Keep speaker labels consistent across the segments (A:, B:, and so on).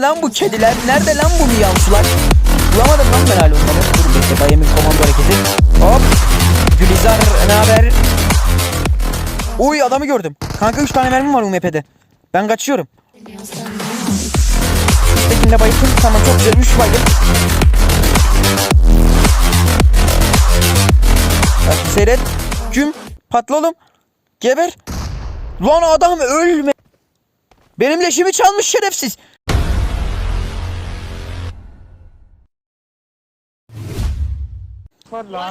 A: lan bu kediler? Nerede lan bu miyavsular? Bulamadım lan ben hala onları. Dur bekle Bayem'in komando hareketi. Hop. Gülizar ne haber? Uy adamı gördüm. Kanka 3 tane mermim var UMP'de. Ben kaçıyorum. Tekinde bayıldım. Tamam çok güzel 3 bayıldım. Bak seyret. Güm. Patla oğlum. Geber. Lan adam ölme. Benim leşimi çalmış şerefsiz.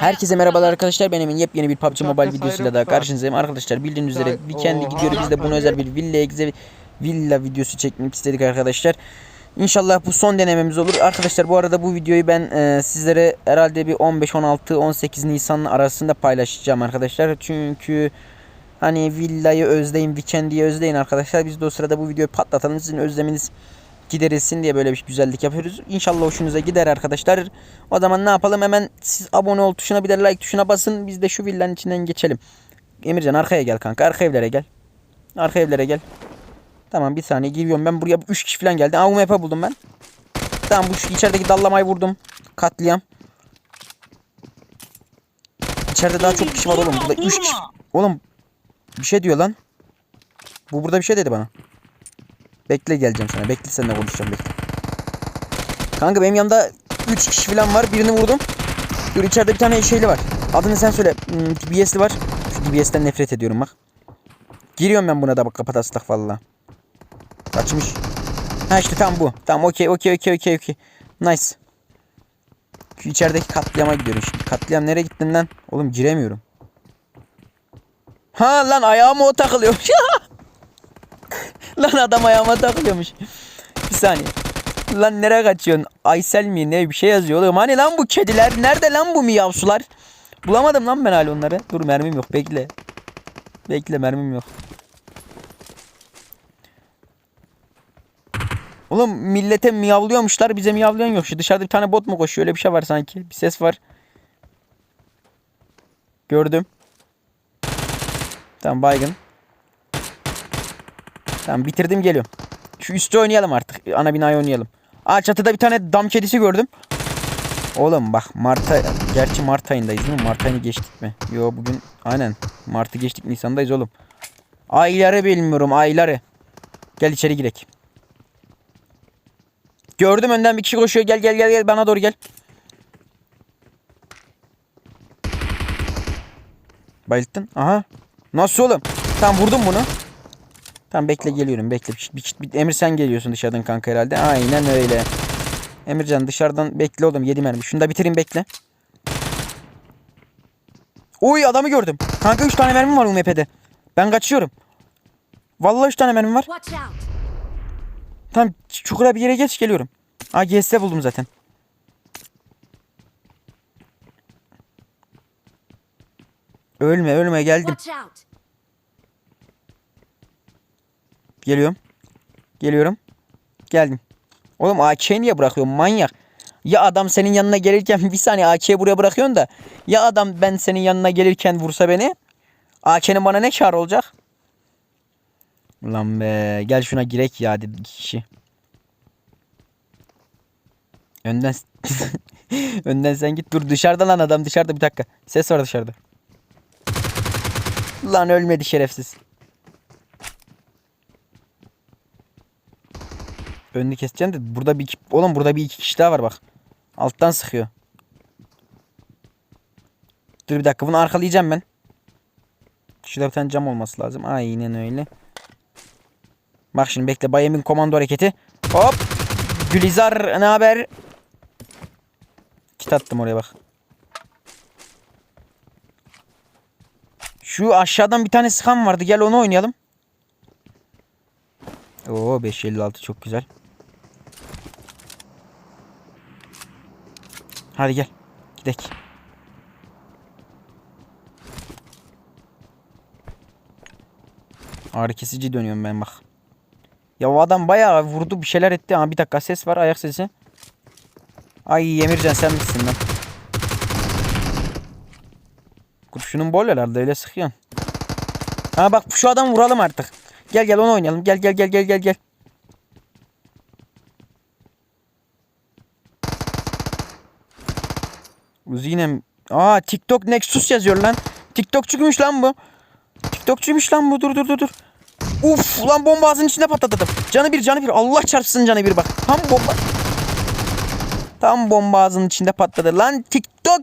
A: Herkese merhabalar arkadaşlar. Benim yepyeni bir PUBG Mobile videosuyla daha karşınızdayım. Arkadaşlar bildiğiniz üzere Weekend'e gidiyoruz. Biz de buna özel bir villa egze villa videosu çekmek istedik arkadaşlar. İnşallah bu son denememiz olur. Arkadaşlar bu arada bu videoyu ben e, sizlere herhalde bir 15 16 18 Nisan arasında paylaşacağım arkadaşlar. Çünkü hani villayı özleyin, Weekend'i özleyin arkadaşlar. Biz de o sırada bu videoyu patlatalım. Sizin özleminiz giderilsin diye böyle bir güzellik yapıyoruz. İnşallah hoşunuza gider arkadaşlar. O zaman ne yapalım? Hemen siz abone ol tuşuna bir de like tuşuna basın. Biz de şu villanın içinden geçelim. Emircan arkaya gel kanka. Arka evlere gel. Arka evlere gel. Tamam bir saniye giriyorum. Ben buraya 3 kişi falan geldi. Aa UMP buldum ben. Tamam bu içerideki dallamayı vurdum. Katliam. İçeride daha çok kişi var oğlum. Burada 3 kişi. Oğlum bir şey diyor lan. Bu burada bir şey dedi bana. Bekle geleceğim sana. Bekle seninle konuşacağım bekle. Kanka benim yanımda 3 kişi falan var. Birini vurdum. Dur içeride bir tane şeyli var. Adını sen söyle. Hmm, DBS'li var. Şu DBS'ten nefret ediyorum bak. Giriyorum ben buna da bak kapat astak valla. Kaçmış. Ha işte tam bu. Tamam okey okey okey okey okey. Nice. Şu içerideki katliama gidiyorum şimdi. Katliam nereye gittin lan? Oğlum giremiyorum. Ha lan ayağıma o takılıyormuş. Lan adam ayağıma takılıyormuş. Bir saniye. Lan nereye kaçıyorsun? Aysel mi ne bir şey yazıyor oğlum. Hani lan bu kediler? Nerede lan bu miyavsular? Bulamadım lan ben hala onları. Dur mermim yok bekle. Bekle mermim yok. Oğlum millete miyavlıyormuşlar bize miyavlayan yok. Şu dışarıda bir tane bot mu koşuyor öyle bir şey var sanki. Bir ses var. Gördüm. Tamam baygın. Tamam bitirdim geliyorum. Şu üstü oynayalım artık. Ana binayı oynayalım. Aa çatıda bir tane dam kedisi gördüm. Oğlum bak Mart ay- Gerçi Mart ayındayız değil mi? Mart ayını geçtik mi? Yo bugün aynen. Mart'ı geçtik Nisan'dayız oğlum. Ayları bilmiyorum ayları. Gel içeri girek. Gördüm önden bir kişi koşuyor. Gel gel gel gel bana doğru gel. Bayılttın. Aha. Nasıl oğlum? Tamam vurdum bunu. Tamam bekle geliyorum bekle. Bir, bir, bir- Emir sen geliyorsun dışarıdan kanka herhalde. Aynen öyle. Emircan dışarıdan bekle oğlum 7 mermi. Şunu da bitireyim bekle. Uy adamı gördüm. Kanka 3 tane mermim var UMP'de. Ben kaçıyorum. Vallahi 3 tane mermim var. Tamam çukura bir yere geç geliyorum. Aa GS buldum zaten. Ölme ölme geldim.
B: Watch out!
A: Geliyorum. Geliyorum. Geldim. Oğlum AK'yi niye bırakıyorsun manyak? Ya adam senin yanına gelirken bir saniye AK'yi buraya bırakıyorsun da ya adam ben senin yanına gelirken vursa beni AK'nin bana ne kar olacak? Ulan be gel şuna girek ya dedi kişi. Önden önden sen git dur dışarıda lan adam dışarıda bir dakika. Ses var dışarıda. Lan ölmedi şerefsiz. Önünü keseceğim de burada bir iki, oğlum burada bir iki kişi daha var bak. Alttan sıkıyor. Dur bir dakika bunu arkalayacağım ben. Şurada bir tane cam olması lazım. Aynen öyle. Bak şimdi bekle Bayem'in komando hareketi. Hop. Gülizar ne haber? Kit attım oraya bak. Şu aşağıdan bir tane sıkan vardı. Gel onu oynayalım. Oo 556 çok güzel. Hadi gel. Gidelim. Ağrı kesici dönüyorum ben bak. Ya o adam bayağı vurdu bir şeyler etti ama bir dakika ses var ayak sesi. Ay Emircan sen misin lan? Kurşunun bol herhalde öyle sıkıyorsun. Ha bak şu adamı vuralım artık. Gel gel onu oynayalım. Gel gel gel gel gel gel. Yine? Aa TikTok Nexus yazıyor lan. TikTokçuymuş lan bu. TikTokçuymuş lan bu. Dur dur dur dur. Uf lan bomba ağzının içinde patladım. Canı bir canı bir. Allah çarpsın canı bir bak. Tam bomba. Tam bomba ağzının içinde patladı. Lan TikTok.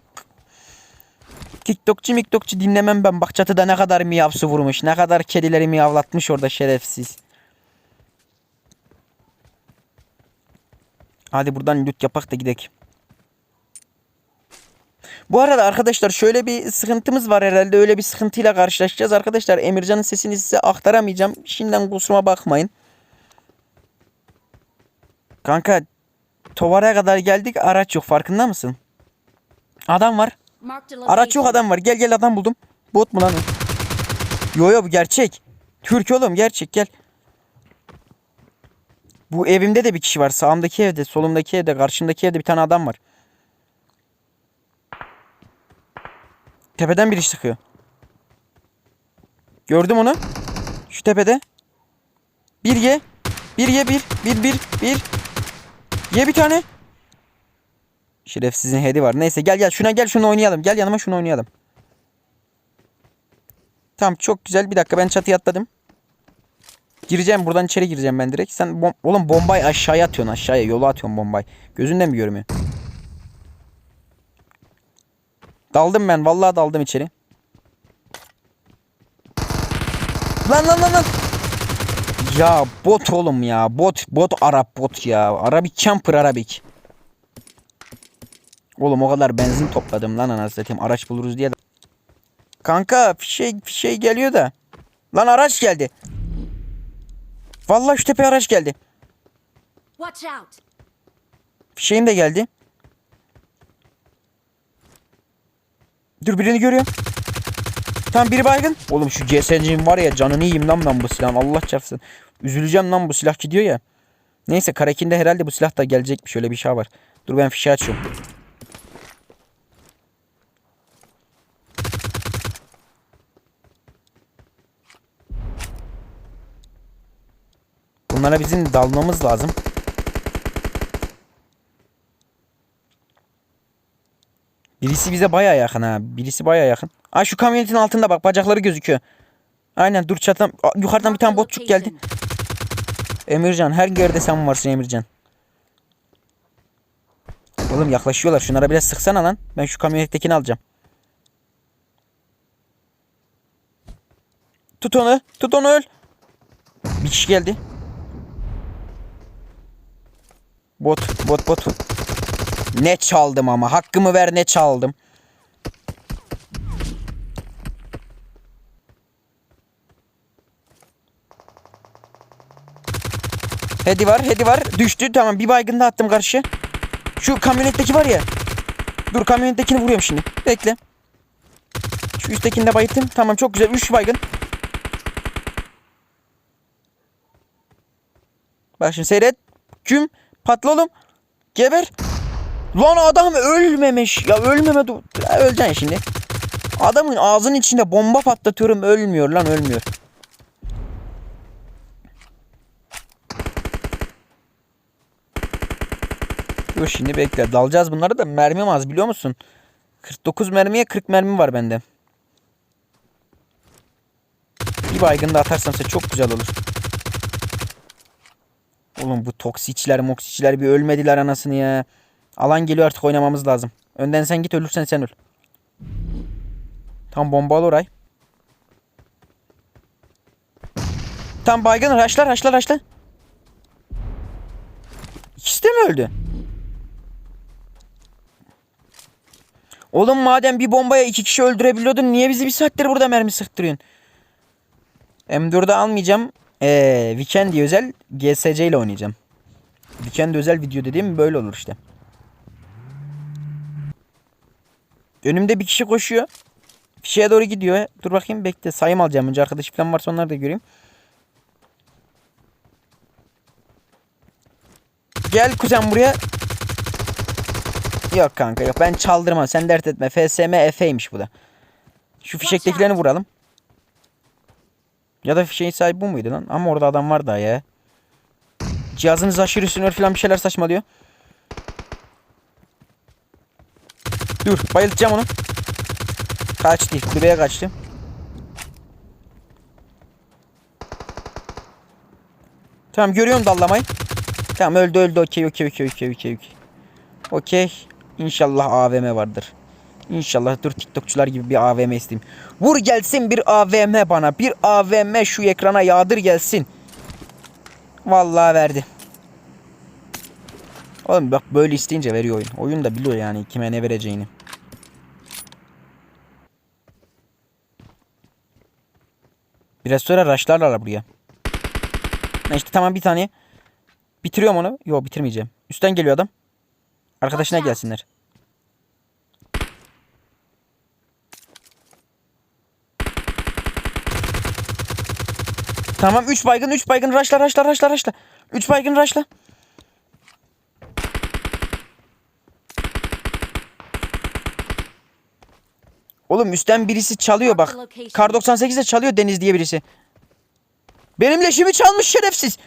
A: TikTokçu miktokçu dinlemem ben. Bak çatıda ne kadar miyavsı vurmuş. Ne kadar kedileri miyavlatmış orada şerefsiz. Hadi buradan loot yapak da gidelim. Bu arada arkadaşlar şöyle bir sıkıntımız var herhalde. Öyle bir sıkıntıyla karşılaşacağız. Arkadaşlar Emircan'ın sesini size aktaramayacağım. Şimdiden kusuruma bakmayın. Kanka Tovar'a kadar geldik. Araç yok. Farkında mısın? Adam var. Araç yok adam var. Gel gel adam buldum. Bot mu lan o? Yo yo bu gerçek. Türk oğlum gerçek gel. Bu evimde de bir kişi var. Sağımdaki evde, solumdaki evde, karşımdaki evde bir tane adam var. Tepeden biri sıkıyor. Gördüm onu. Şu tepede. Bir ye. Bir ye bir. Bir bir bir. Ye bir tane. Şerefsizin hedi var. Neyse gel gel şuna gel şunu oynayalım. Gel yanıma şunu oynayalım. Tamam çok güzel. Bir dakika ben çatıya atladım. Gireceğim buradan içeri gireceğim ben direkt. Sen bom- oğlum bombayı aşağıya atıyorsun aşağıya. Yola atıyorsun bombayı. Gözünden mi görmüyor? Daldım ben. Vallahi daldım içeri. Lan lan lan lan. Ya bot oğlum ya. Bot. Bot Arap bot ya. Arabik camper Arabik. Oğlum o kadar benzin topladım lan anasını satayım. Araç buluruz diye. de- Kanka fişek fişek geliyor da. Lan araç geldi. Vallahi şu tepeye araç geldi.
B: Watch out.
A: Fişeğim de geldi. Dur birini görüyorum. Tam biri baygın. Oğlum şu GSC'nin var ya canını yiyeyim lan ben bu silahın. Allah çarpsın. Üzüleceğim lan bu silah gidiyor ya. Neyse Karakin'de herhalde bu silah da gelecekmiş. Öyle bir şey var. Dur ben fişeği açıyorum. Bunlara bizim dalmamız lazım. Birisi bize baya yakın ha. Birisi baya yakın. Aa şu kamyonetin altında bak bacakları gözüküyor. Aynen dur çatıdan yukarıdan bir tane botçuk geldi. Emircan her yerde sen varsın Emircan. Oğlum yaklaşıyorlar. Şunlara biraz sıksana lan. Ben şu kamyonettekini alacağım. Tut onu. Tut onu öl. Bir kişi geldi. Bot. Bot bot. Ne çaldım ama. Hakkımı ver ne çaldım. Hedi var, hedi var. Düştü. Tamam bir baygın da attım karşı. Şu kamyonetteki var ya. Dur kamyonettekini vuruyorum şimdi. Bekle. Şu üsttekini de bayılttım. Tamam çok güzel. 3 baygın. Bak şimdi seyret. Küm. Patla oğlum. Geber. Lan adam ölmemiş. Ya ölmeme dur. Öleceksin şimdi. Adamın ağzının içinde bomba patlatıyorum. Ölmüyor lan ölmüyor. Dur şimdi bekle. Dalacağız bunları da mermim az biliyor musun? 49 mermiye 40 mermi var bende. Bir baygın da atarsam size çok güzel olur. Oğlum bu toksiçler moksiçler bir ölmediler anasını ya. Alan geliyor artık oynamamız lazım. Önden sen git ölürsen sen öl. Tam bombalı oray. Tam baygın raşlar raşlar raşlar. İkisi de mi öldü? Oğlum madem bir bombaya iki kişi öldürebiliyordun niye bizi bir saattir burada mermi sıktırıyorsun? M4'ü almayacağım. Ee, Weekend özel GSC ile oynayacağım. Weekend özel video dediğim böyle olur işte. Önümde bir kişi koşuyor. Fişeye doğru gidiyor. Dur bakayım bekle. Sayım alacağım önce. Arkadaş falan varsa onları da göreyim. Gel kuzen buraya. Yok kanka yok. Ben çaldırmam. Sen dert etme. FSM Efe'ymiş bu da. Şu fişektekilerini vuralım. Ya da fişeğin sahibi bu muydu lan? Ama orada adam var daha ya. Cihazınız aşırı sünür falan bir şeyler saçmalıyor. Dur bayıltacağım onu. Kaçtı. Kulübeye kaçtı. Tamam görüyorum dallamayı. Tamam öldü öldü okey okey okey okey okey okey. Okey. İnşallah AVM vardır. İnşallah dur TikTokçular gibi bir AVM isteyeyim. Vur gelsin bir AVM bana. Bir AVM şu ekrana yağdır gelsin. Vallahi verdi. Oğlum bak böyle isteyince veriyor oyun. Oyun da biliyor yani kime ne vereceğini. Biraz sonra rushlarlar buraya. İşte tamam bir tane. Bitiriyorum onu. Yok bitirmeyeceğim. Üstten geliyor adam. Arkadaşına gelsinler. Tamam 3 baygın 3 baygın rushla rushla rushla rushla. 3 baygın rushla. Oğlum üstten birisi çalıyor bak. Kar 98 de çalıyor Deniz diye birisi. Benim leşimi çalmış şerefsiz.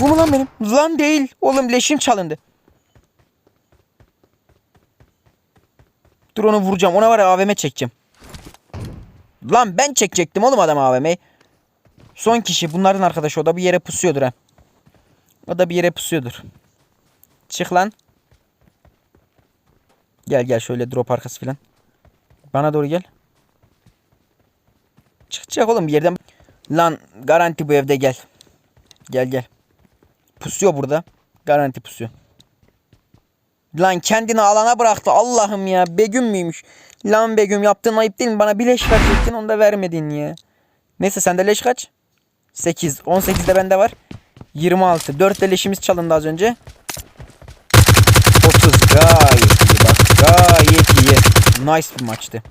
A: Bu mu lan benim? Lan değil. Oğlum leşim çalındı. Dur onu vuracağım. Ona var ya AVM çekeceğim. Lan ben çekecektim oğlum adam AVM'yi. Son kişi bunların arkadaşı o da bir yere pusuyordur ha. O da bir yere pusuyordur. Çık lan. Gel gel şöyle drop arkası filan. Bana doğru gel. Çıkacak oğlum bir yerden. Lan garanti bu evde gel. Gel gel. Pusuyor burada. Garanti pusuyor. Lan kendini alana bıraktı. Allah'ım ya. Begüm müymüş? Lan Begüm yaptığın ayıp değil mi? Bana bir leş verecektin onu da vermedin ya. Neyse sende leş kaç? 8. 18 de bende var. 26. 4 de leşimiz çalındı az önce. 30. Gayet Nice bir maçtı.